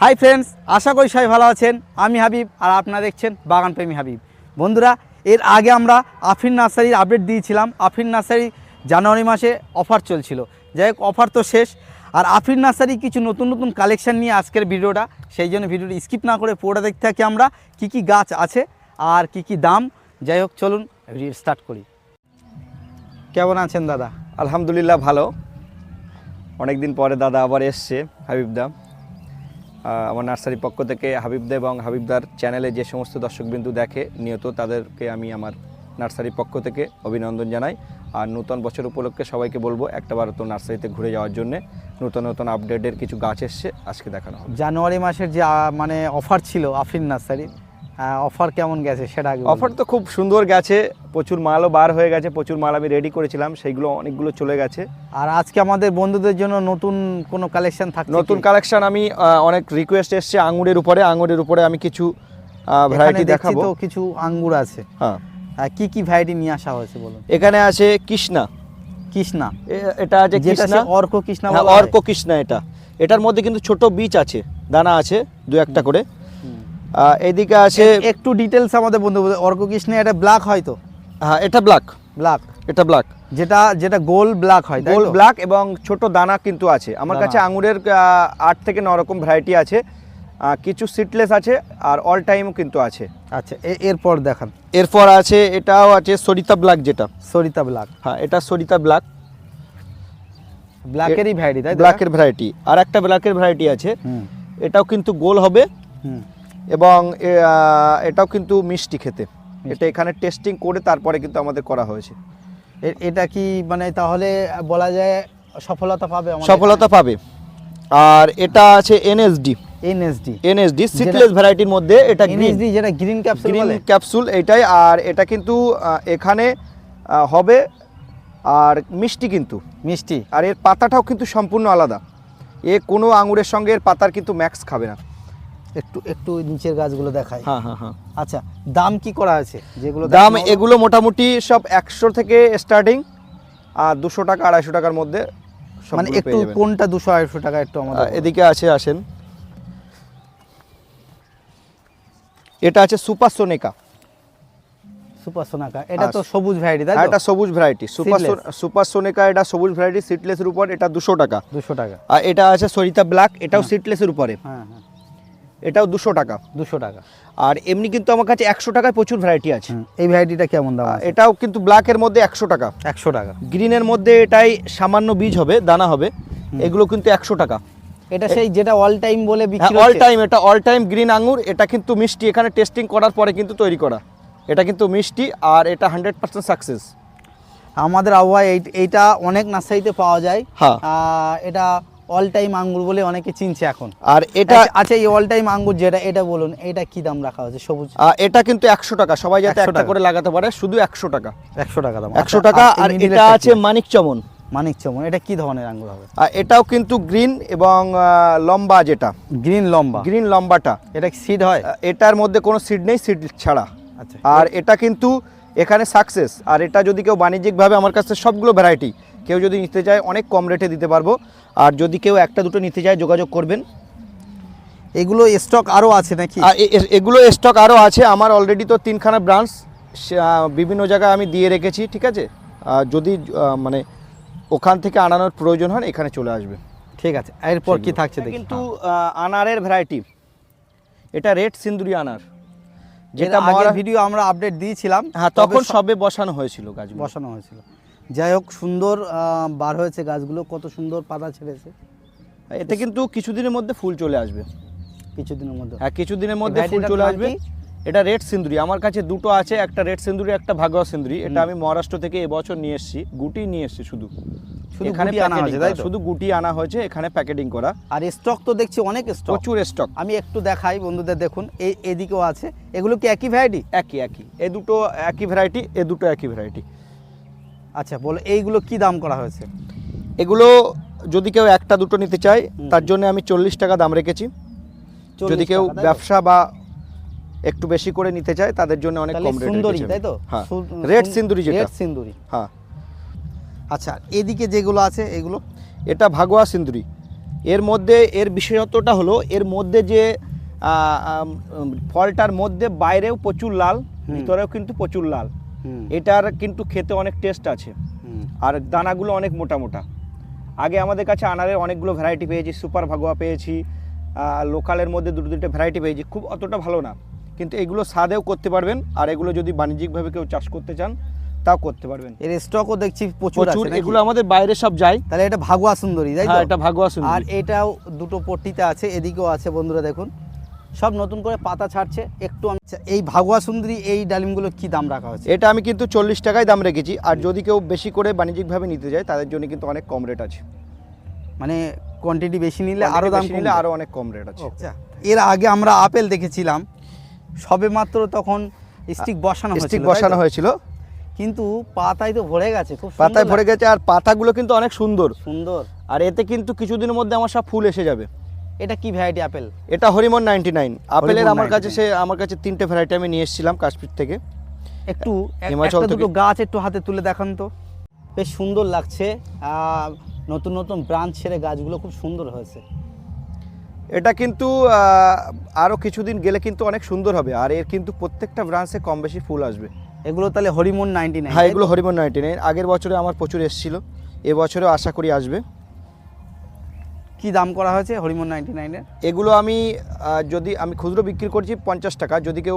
Hi friends আশা করি সবাই ভালো আছেন। আমি হাবিব আর আপনারা দেখছেন বাগান প্রেমী হাবিব। বন্ধুরা, এর আগে আমরা আফিন নার্সারির আপডেট দিয়েছিলাম। আফিন নার্সারি জানুয়ারি মাসে অফার চলছিল। যাই হোক, অফার তো শেষ। আর আফিন নার্সারি কিছু নতুন নতুন কালেকশান নিয়ে আজকের ভিডিওটা, সেই জন্য ভিডিওটা স্কিপ না করে পুরোটা দেখতে থাকি আমরা, কি কি গাছ আছে আর কি কি দাম। যাই হোক, চলুন ভিডিও স্টার্ট করি। কেমন আছেন দাদা? আলহামদুলিল্লাহ ভালো। অনেক দিন পরে দাদা আবার এসছে হাবিবদা। আমার নার্সারি পক্ষ থেকে হাবিবদা এবং হাবিবদার চ্যানেলে যে সমস্ত দর্শকবিন্দু দেখে নিয়ত তাদেরকে আমি আমার নার্সারির পক্ষ থেকে অভিনন্দন জানাই। আর নূতন বছর উপলক্ষে সবাইকে বলব একটাবার তো নার্সারিতে ঘুরে যাওয়ার জন্য নতুন নতুন আপডেটের কিছু গাছ এসছে, আজকে দেখানো জানুয়ারি মাসের যে মানে অফার ছিল আফিন নার্সারির অফার কেমন গেছে সেটা আগে অফার তো খুব সুন্দর গেছে প্রচুর মালও বার হয়ে গেছে প্রচুর মাল আমি রেডি করেছিলাম সেইগুলো অনেকগুলো চলে গেছে। আর আজকে আমাদের বন্ধুদের জন্য নতুন কোনো কালেকশন থাকছে নতুন? কালেকশন আমি অনেক রিকোয়েস্ট এসছে আঙুরের উপরে আঙুরের উপরে আমি কিছু ভ্যারাইটি দেখাবো। কিছু আঙ্গুর আছে। হ্যাঁ। কি কি ভ্যারাইটি নিয়ে আসা হয়েছে বলুন? এখানে আছে কৃষ্ণা। কৃষ্ণা। এটা আছে কৃষ্ণা। অর্ক কৃষ্ণা হয়। অর্ক কৃষ্ণা এটা। এটার মধ্যে কিন্তু ছোট বীজ আছে দানা আছে দু একটা করে। আহ, আছে একটু ডিটেলস আমাদের বন্ধু বলতে- অর্ক কৃষ্ণা এটা ব্ল্যাক হয় তো? হ্যাঁ এটা ব্ল্যাক ব্ল্যাক এটা ব্ল্যাক যেটা যেটা গোল ব্ল্যাক হয় গোল ব্ল্যাক এবং ছোট দানা কিন্তু আছে। আমার কাছে আঙুরের আট থেকে ন রকম ভ্যারাইটি আছে। কিছু সিটলেস আছে আর অল টাইমও কিন্তু আছে। আচ্ছা এরপর দেখান। এরপর আছে এটাও আছে সরিতা ব্ল্যাক যেটা। সরিতা ব্ল্যাক হ্যাঁ এটা সরিতা ব্ল্যাক ব্ল্যাকেরই ভ্যারাইটি তাই ব্ল্যাকের ভ্যারাইটি আর একটা ব্ল্যাকের ভ্যারাইটি আছে। এটাও কিন্তু গোল হবে। হুম। এবং এটাও কিন্তু মিষ্টি খেতে। এটা এখানে টেস্টিং করে তারপরে কিন্তু আমাদের করা হয়েছে। এটা কি মানে তাহলে বলা যায় সফলতা পাবে সফলতা পাবে। আর এটা আছে এনএসডি এনএসডি এনএসডি সিটলেস ভ্যারাইটির মধ্যে এটা গ্রিন এনএসডি যেটা গ্রিন ক্যাপসুল গ্রিন ক্যাপসুল এইটাই আর এটা কিন্তু এখানে হবে আর মিষ্টি কিন্তু। মিষ্টি। আর এর পাতাটাও কিন্তু সম্পূর্ণ আলাদা। এ কোনো আঙুরের সঙ্গে এর পাতার কিন্তু ম্যাক্স খাবে না। একটু একটু নিচের গাছগুলো দেখাই। হ্যাঁ হ্যাঁ হ্যাঁ। আচ্ছা দাম কি করা আছে? যেগুলো দাম এগুলো মোটামুটি সব একশো থেকে স্টার্টিং আর দুশো টাকা আড়াইশো টাকার মধ্যে মানে একটু কোনটা দুশো আড়াইশো টাকা একটু আমাদের এদিকে আছে আসেন। এটা আছে সুপার সোনেকা সুপার সোনাকা এটা তো সবুজ ভ্যারাইটি তাই এটা সবুজ variety super Seedless? Super Sonaka এটা সবুজ ভ্যারাইটি সিটলেসের উপর এটা দুশো টাকা। দুশো টাকা। আর এটা আছে সরিতা ব্ল্যাক এটাও সিটলেসের উপরে। হ্যাঁ হ্যাঁ। এটাও দুশো টাকা। দুশো টাকা। আর এমনি কিন্তু আমার কাছে একশো টাকায় প্রচুর ভ্যারাইটি আছে। এই ভ্যারাইটিটা কেমন দাম এটাও কিন্তু ব্ল্যাকের মধ্যে একশো টাকা। একশো টাকা। গ্রিনের মধ্যে এটাই সামান্য বীজ হবে দানা হবে। এগুলো কিন্তু একশো টাকা। এটা সেই যেটা অল টাইম বলে হ্যাঁ বিক্রি অল টাইম এটা অল টাইম গ্রিন আঙুর এটা কিন্তু মিষ্টি এখানে টেস্টিং করার পরে কিন্তু তৈরি করা। এটা কিন্তু মিষ্টি আর এটা হান্ড্রেড পার্সেন্ট সাকসেস আমাদের আবহাওয়ায় এই- এইটা অনেক নার্সারিতে পাওয়া যায়। হ্যাঁ। এটা অল টাইম আঙ্গুর বলে অনেকে চিনছে এখন। আর এটা আচ্ছা, আচ্ছা এই অল টাইম আঙ্গুর যেটা এটা বলুন এটা কি দাম রাখা হয়েছে? সবুজ। এটা কিন্তু একশো টাকা সবাই যাতে 100 একটা টাকা। করে লাগাতে পারে শুধু একশো টাকা। একশো টাকা দাম। একশো আচ্ছা, টাকা আর এটা আছে? মানিক চমন। মানিক চমন এটা কি ধরনের আঙ্গুর হবে? আর এটাও কিন্তু গ্রিন এবং লম্বা যেটা। গ্রিন লম্বা। গ্রিন লম্বাটা। এটা সিড হয়? এটার মধ্যে কোনো সিড নেই সিড ছাড়া। আচ্ছা। আর এটা কিন্তু এখানে সাকসেস আর এটা যদি কেউ বাণিজ্যিকভাবে আমার কাছে সবগুলো ভ্যারাইটি কেউ যদি নিতে চায় অনেক কম রেটে দিতে পারব। আর যদি কেউ একটা দুটো নিতে চায় যোগাযোগ করবেন। এগুলো স্টক আরও আছে নাকি? এগুলো স্টক আরও আছে। আমার অলরেডি তো তিনখানা ব্রাঞ্চ বিভিন্ন জায়গায় আমি দিয়ে রেখেছি ঠিক আছে? যদি মানে ওখান থেকে আনানোর প্রয়োজন হয় এখানে চলে আসবে। ঠিক আছে এরপর কি থাকছে দেখি। কিন্তু আনারের ভ্যারাইটি এটা রেড সিন্দুরি আনার। যেটা ভিডিও আমরা আপডেট দিয়েছিলাম হ্যাঁ তখন সবে বসানো হয়েছিল গাছ বসানো হয়েছিল। যাই হোক সুন্দর বার হয়েছে গাছগুলো কত সুন্দর পাতা ছেড়েছে। এতে কিন্তু কিছুদিনের মধ্যে ফুল চলে আসবে। কিছুদিনের মধ্যে। হ্যাঁ কিছুদিনের মধ্যে ফুল চলে আসবে। এটা রেড সিন্দুরি। আমার কাছে দুটো আছে একটা রেড সিন্দুরি একটা ভাগোয়া সিন্দুরি। এটা আমি মহারাষ্ট্র থেকে এবছর নিয়ে এসেছি। গুটি নিয়ে এসেছি শুধু। শুধু এখানে গুটি আনা হয়েছে, তাই শুধু গুটি আনা হয়েছে এখানে প্যাকেটিং করা। আর স্টক তো দেখছি অনেক স্টক প্রচুর স্টক আমি একটু দেখাই বন্ধুদের দেখুন এই এদিকেও আছে। এগুলো কি একই ভ্যারাইটি একই একই। এ দুটো একই ভ্যারাইটি এ দুটো একই ভ্যারাইটি আচ্ছা বলো এইগুলো কি দাম করা হয়েছে? এগুলো যদি কেউ একটা দুটো নিতে চায় তার জন্য আমি চল্লিশ টাকা দাম রেখেছি। যদি কেউ? ব্যবসা বা একটু বেশি করে নিতে চায় তাদের জন্য অনেক কম রেট সুন্দরী তাই তো? হ্যাঁ রেড সিন্দুরি যেটা। রেড সিন্দুরি। হ্যাঁ। আচ্ছা এদিকে যেগুলো আছে এগুলো? এটা ভাগোয়া সিন্দুরি। এর মধ্যে এর বিশেষত্বটা হলো এর মধ্যে যে ফলটার মধ্যে বাইরেও প্রচুর লাল ভিতরেও কিন্তু প্রচুর লাল। এটার কিন্তু খেতে অনেক টেস্ট আছে। আর দানাগুলো অনেক মোটা মোটা। আগে আমাদের কাছে আনারের অনেকগুলো ভ্যারাইটি পেয়েছি সুপার ভাগোয়া পেয়েছি লোকালের মধ্যে দুটো দুটো ভ্যারাইটি পেয়েছি খুব অতটা ভালো না। কিন্তু এগুলো স্বাদেও করতে পারবেন আর এগুলো যদি বাণিজ্যিকভাবে কেউ চাষ করতে চান তাও করতে পারবেন। এর স্টকও দেখছি প্রচুর আছে এগুলো আমাদের বাইরে সব যায়। তাহলে এটা ভাগুয়া সুন্দরী তাই তো? হ্যাঁ এটা ভাগোয়া সুন্দরী। আর এটাও দুটো পট্টিতে আছে এদিকেও আছে বন্ধুরা দেখুন। সব নতুন করে পাতা ছাড়ছে একটু আমি আচ্ছা, এই ভাগুয়া সুন্দরী এই ডালিমগুলো কি দাম রাখা হয়েছে? এটা আমি কিন্তু চল্লিশ টাকায় দাম রেখেছি আর যদি কেউ বেশি করে বাণিজ্যিকভাবে নিতে যায় তাদের জন্য কিন্তু অনেক কম রেট আছে। মানে কোয়ান্টিটি বেশি নিলে আরও দাম নিলে আরও অনেক কম রেট আছে। আচ্ছা এর আগে আমরা আপেল দেখেছিলাম সবে মাত্র তখন স্টিক বসানো স্টিক বসানো হয়েছিল। কিন্তু পাতায় তো ভরে গেছে খুব পাতায় ভরে গেছে আর পাতাগুলো কিন্তু অনেক সুন্দর। সুন্দর। আর এতে কিন্তু কিছুদিনের মধ্যে আমার সব ফুল এসে যাবে। এটা কি ভ্যারাইটি আপেল এটা হরিমন নাইনটি নাইন আপেলের আমার কাছে সে আমার কাছে তিনটে ভ্যারাইটি আমি নিয়ে এসেছিলাম কাশ্মীর থেকে। একটু হিমাচল দুটো গাছ একটু হাতে তুলে দেখান তো। বেশ সুন্দর লাগছে নতুন নতুন ব্রাঞ্চ ছেড়ে গাছগুলো খুব সুন্দর হয়েছে। এটা কিন্তু আহ, আরও কিছুদিন গেলে কিন্তু অনেক সুন্দর হবে। আর এর কিন্তু প্রত্যেকটা ব্রাঞ্চে কম বেশি ফুল আসবে। এগুলো তাহলে হরিমন নাইনটি নাইন হ্যাঁ এগুলো হরিমন নাইনটি নাইন আগের বছরে আমার প্রচুর এসেছিল। এবছরেও আশা করি আসবে। কি দাম করা হয়েছে হরিমন নাইনটি নাইনের এগুলো আমি যদি আমি খুচরো বিক্রি করছি পঞ্চাশ টাকা যদি কেউ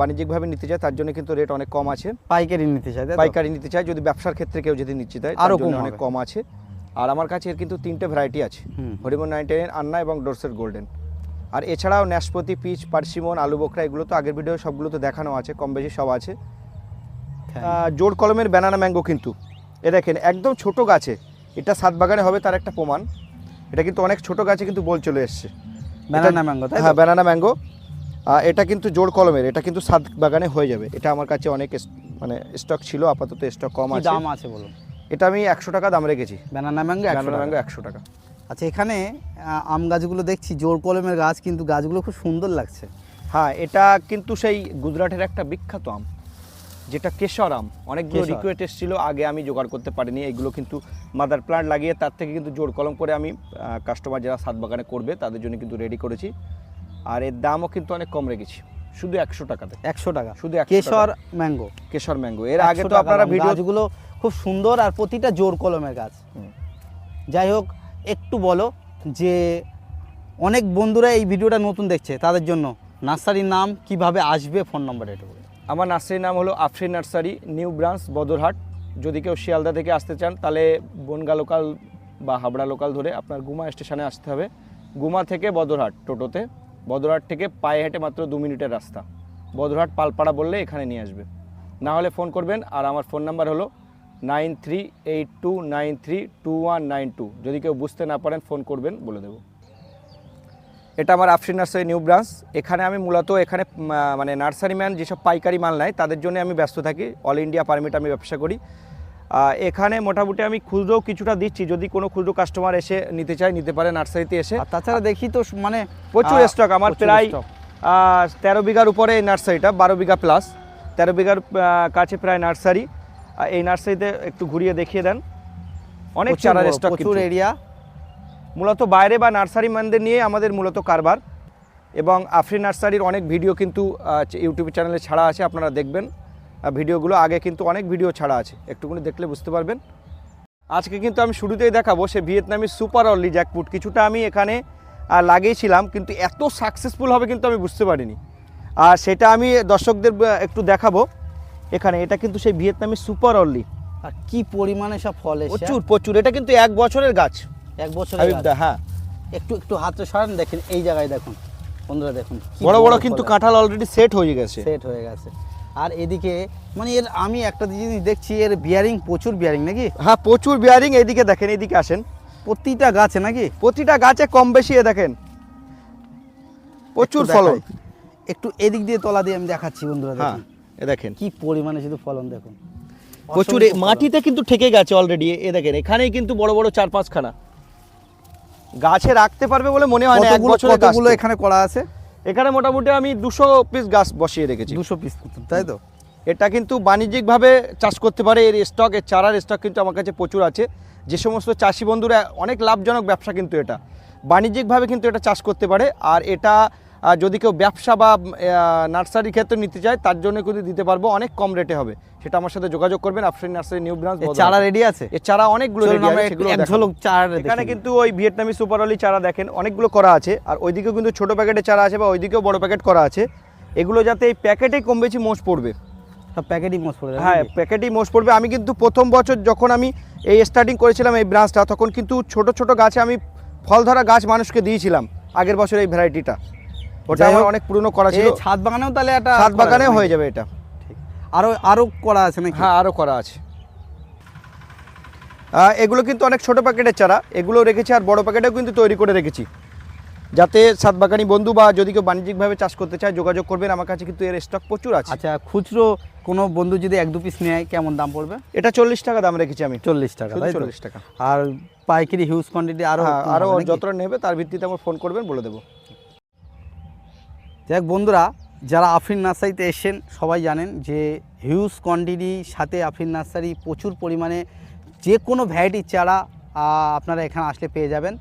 বাণিজ্যিকভাবে নিতে চায় তার জন্য কিন্তু রেট অনেক কম আছে। পাইকারি নিতে তো? পাইকারি নিতে চায় যদি ব্যবসার ক্ষেত্রে কেউ যদি নিচ্ছে আরও আরও অনেক কম আছে। আর আমার কাছে এর কিন্তু তিনটে ভ্যারাইটি আছে। হরিমন নাইনটি নাইন আন্না এবং ডোরসের গোল্ডেন। আর এছাড়াও ন্যাশপতি পিচ পার্সিমন আলু বোখরা এগুলো তো আগের ভিডিও সবগুলো তো দেখানো আছে কম বেশি সব আছে। হ্যাঁ। জোড় কলমের ব্যানানা ম্যাঙ্গো কিন্তু। এ দেখেন একদম ছোট গাছে এটা সাত বাগানে হবে তার একটা প্রমাণ। এটা কিন্তু অনেক ছোট গাছে কিন্তু বল চলে এসছে। ব্যানানা ম্যাঙ্গো তাই হ্যাঁ ব্যানানা ম্যাঙ্গো এটা কিন্তু জোর কলমের এটা কিন্তু সাত বাগানে হয়ে যাবে। এটা আমার কাছে অনেক মানে স্টক ছিল আপাতত স্টক কম আছে। দাম আছে বলুন? এটা আমি একশো টাকা দাম রেখেছি। ব্যানানা ম্যাঙ্গো ব্যানানা ম্যাঙ্গো একশো টাকা। আচ্ছা এখানে আম গাছগুলো দেখছি জোর কলমের গাছ কিন্তু গাছগুলো খুব সুন্দর লাগছে। হ্যাঁ এটা কিন্তু সেই গুজরাটের একটা বিখ্যাত আম। যেটা কেশর আম অনেকগুলো। রিকোয়েস্ট এসেছিল আগে আমি জোগাড় করতে পারিনি এগুলো কিন্তু মাদার প্লান্ট লাগিয়ে তার থেকে কিন্তু জোর কলম করে আমি কাস্টমার যারা সাত বাগানে করবে তাদের জন্য কিন্তু রেডি করেছি। আর এর দামও কিন্তু অনেক কম রেখেছি শুধু একশো টাকাতে। একশো টাকা। শুধু 100 কেশর ম্যাঙ্গো কেশর ম্যাঙ্গো এর আগে তো আপনারা ভিডিওগুলো খুব সুন্দর আর প্রতিটা জোর কলমের গাছ। যাই হোক একটু বলো যে অনেক বন্ধুরা এই ভিডিওটা নতুন দেখছে তাদের জন্য। নার্সারির নাম কীভাবে আসবে ফোন নাম্বার এটা বলো। আমার নার্সারির নাম হলো Afrin nursery, new branch, Badarhat. যদি কেউ শিয়ালদা থেকে আসতে চান, তাহলে বনগা লোকাল বা হাবড়া লোকাল ধরে আপনার গুমা স্টেশনে আসতে হবে। গুমা থেকে বদরহাট টোটোতে। বদরহাট থেকে পায়ে হেঁটে মাত্র দু মিনিটের রাস্তা। বদরহাট পালপাড়া বললে এখানে নিয়ে আসবে। না হলে ফোন করবেন আর আমার ফোন নাম্বার হলো nine three eight two nine three two one nine two. যদি কেউ বুঝতে না পারেন, ফোন করবেন, বলে দেবো। এটা আমার আফরিন নার্সারি নিউ ব্রাঞ্চ। এখানে আমি মূলত এখানে মানে নার্সারি ম্যান যেসব পাইকারি মাল নেয় তাদের জন্য আমি ব্যস্ত থাকি। অল ইন্ডিয়া পারমিট আমি ব্যবসা করি। এখানে মোটামুটি আমি খুচরো কিছুটা দিচ্ছি। যদি কোনো খুচরো কাস্টমার এসে নিতে চায় নিতে পারে নার্সারিতে এসে। তাছাড়া দেখি তো মানে প্রচুর স্টক আমার প্রায় তেরো বিঘার উপরে এই নার্সারিটা বারো বিঘা প্লাস তেরো বিঘার কাছে প্রায় নার্সারি। এই নার্সারিতে একটু ঘুরিয়ে দেখিয়ে দেন। অনেক চারার স্টক প্রচুর এরিয়া মূলত বাইরে বা নার্সারি ম্যানদের নিয়ে আমাদের মূলত কারবার এবং আফরি নার্সারির অনেক ভিডিও কিন্তু ইউটিউব চ্যানেলে ছাড়া আছে আপনারা দেখবেন। ভিডিওগুলো আগে কিন্তু অনেক ভিডিও ছাড়া আছে একটুখানি দেখলে বুঝতে পারবেন। আজকে কিন্তু আমি শুরুতেই দেখাবো সে ভিয়েতনামি সুপার অর্লি জ্যাকপুট কিছুটা আমি এখানে লাগিয়েছিলাম কিন্তু এত সাকসেসফুল হবে কিন্তু আমি বুঝতে পারিনি। আর সেটা আমি দর্শকদের একটু দেখাবো। এখানে এটা কিন্তু সেই ভিয়েতনামি সুপার অর্লি আর কি পরিমাণে সব ফল প্রচুর প্রচুর। এটা কিন্তু এক বছরের গাছ। এক বছর হ্যাঁ। একটু একটু হাতে সরান দেখেন এই জায়গায় দেখুন। বন্ধুরা দেখুন বড় বড় কিন্তু কাঁঠাল অলরেডি সেট হয়ে গেছে। সেট হয়ে গেছে। আর এদিকে মানে এর আমি একটা জিনিস দেখছি এর বিয়ারিং প্রচুর বিয়ারিং নাকি? হ্যাঁ প্রচুর বিয়ারিং এইদিকে দেখেন এইদিকে আসেন। প্রতিটা গাছে নাকি? প্রতিটা গাছে কম বেশি এ দেখেন। প্রচুর ফলন। একটু এদিক দিয়ে তলা দিয়ে আমি দেখাচ্ছি বন্ধুরা হ্যাঁ দেখুন। এ দেখেন। কি পরিমাণে শুধু ফলন দেখুন। প্রচুর এ- মাটিতে কিন্তু ঠেকে গেছে অলরেডি এ দেখেন। এখানেই কিন্তু বড় বড় চার পাঁচখানা। গাছে রাখতে পারবে বলে মনে হয় না এক বছরে বছরের গাছ কতগুলো এখানে করা আছে? এখানে মোটামুটি আমি দুশো পিস গাছ বসিয়ে রেখেছি। দুশো পিস তাই তো? এটা কিন্তু বাণিজ্যিকভাবে চাষ করতে পারে এর স্টক এর চারার স্টক কিন্তু আমার কাছে প্রচুর আছে। যে সমস্ত চাষি বন্ধুরা অনেক লাভজনক ব্যবসা কিন্তু এটা। বাণিজ্যিকভাবে কিন্তু এটা চাষ করতে পারে আর এটা যদি কেউ ব্যবসা বা নার্সারি ক্ষেত্রে নিতে চায় তার জন্য কিন্তু দিতে পারব অনেক কম রেটে হবে। সেটা আমার সাথে যোগাযোগ করবেন আফসারি নার্সারি নিউ ব্রাঞ্চ চারা রেডি আছে? এর চারা অনেকগুলো এখানে কিন্তু ওই ভিয়েতনামি সুপার অলি চারা দেখেন অনেকগুলো করা আছে আর ওইদিকেও কিন্তু ছোট প্যাকেটের চারা আছে বা ওইদিকেও বড় প্যাকেট করা আছে। এগুলো যাতে এই প্যাকেটে কম বেশি মোষ পড়বে। প্যাকেটই মোষ পড়বে হ্যাঁ প্যাকেটই মোষ পড়বে। আমি কিন্তু প্রথম বছর যখন আমি এই স্টার্টিং করেছিলাম এই ব্রাঞ্চটা তখন কিন্তু ছোট ছোট গাছে আমি ফল ধরা গাছ মানুষকে দিয়েছিলাম আগের বছর এই ভ্যারাইটিটা ওটা আমার অনেক পুরনো করা ছিল। ছাদ বাগানেও তাহলে একটা ছাদ করা বাগানে হয়ে যাবে এটা। আরও আরও করা আছে নাকি? হ্যাঁ আরও করা আছে। এগুলো কিন্তু অনেক ছোট প্যাকেটের চারা। এগুলো রেখেছি আর বড় প্যাকেটেও কিন্তু তৈরি করে রেখেছি। যাতে সাতবাগানি বন্ধু বা যদি কেউ বাণিজ্যিকভাবে চাষ করতে চায় যোগাযোগ করবেন। আমার কাছে কিন্তু এর স্টক প্রচুর আছে। আচ্ছা খুচরো কোনো বন্ধু যদি এক দু পিস নেয় কেমন দাম পড়বে? এটা চল্লিশ টাকা দাম রেখেছি আমি। চল্লিশ টাকা চল্লিশ টাকা। আর পাইকারি হিউজ কোয়ান্টিটি আরও আরও নাকি? যতটা নেবে তার ভিত্তিতে আমার ফোন করবেন বলে দেবো। যাক বন্ধুরা, যারা আফিন নার্সারিতে এসেছেন, সবাই জানেন যে হিউজ কোয়ান্টিটি সাথে আফিন নার্সারি প্রচুর পরিমাণে যে কোনো ভ্যারাইটির চারা আপনারা এখানে আসলে পেয়ে যাবেন।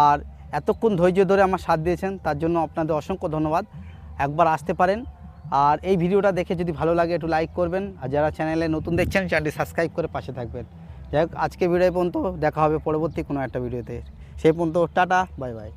আর এতক্ষণ ধৈর্য ধরে আমার সাথ দিয়েছেন, তার জন্য আপনাদের অসংখ্য ধন্যবাদ। একবার আসতে পারেন। আর এই ভিডিওটা দেখে যদি ভালো লাগে, একটু লাইক করবেন। আর যারা চ্যানেলে নতুন দেখছেন চ্যানেলটি সাবস্ক্রাইব করে পাশে থাকবেন। যাই হোক, আজকে ভিডিও পর্যন্ত, দেখা হবে পরবর্তী কোনো একটা ভিডিওতে। সেই পর্যন্ত টাটা বাই বাই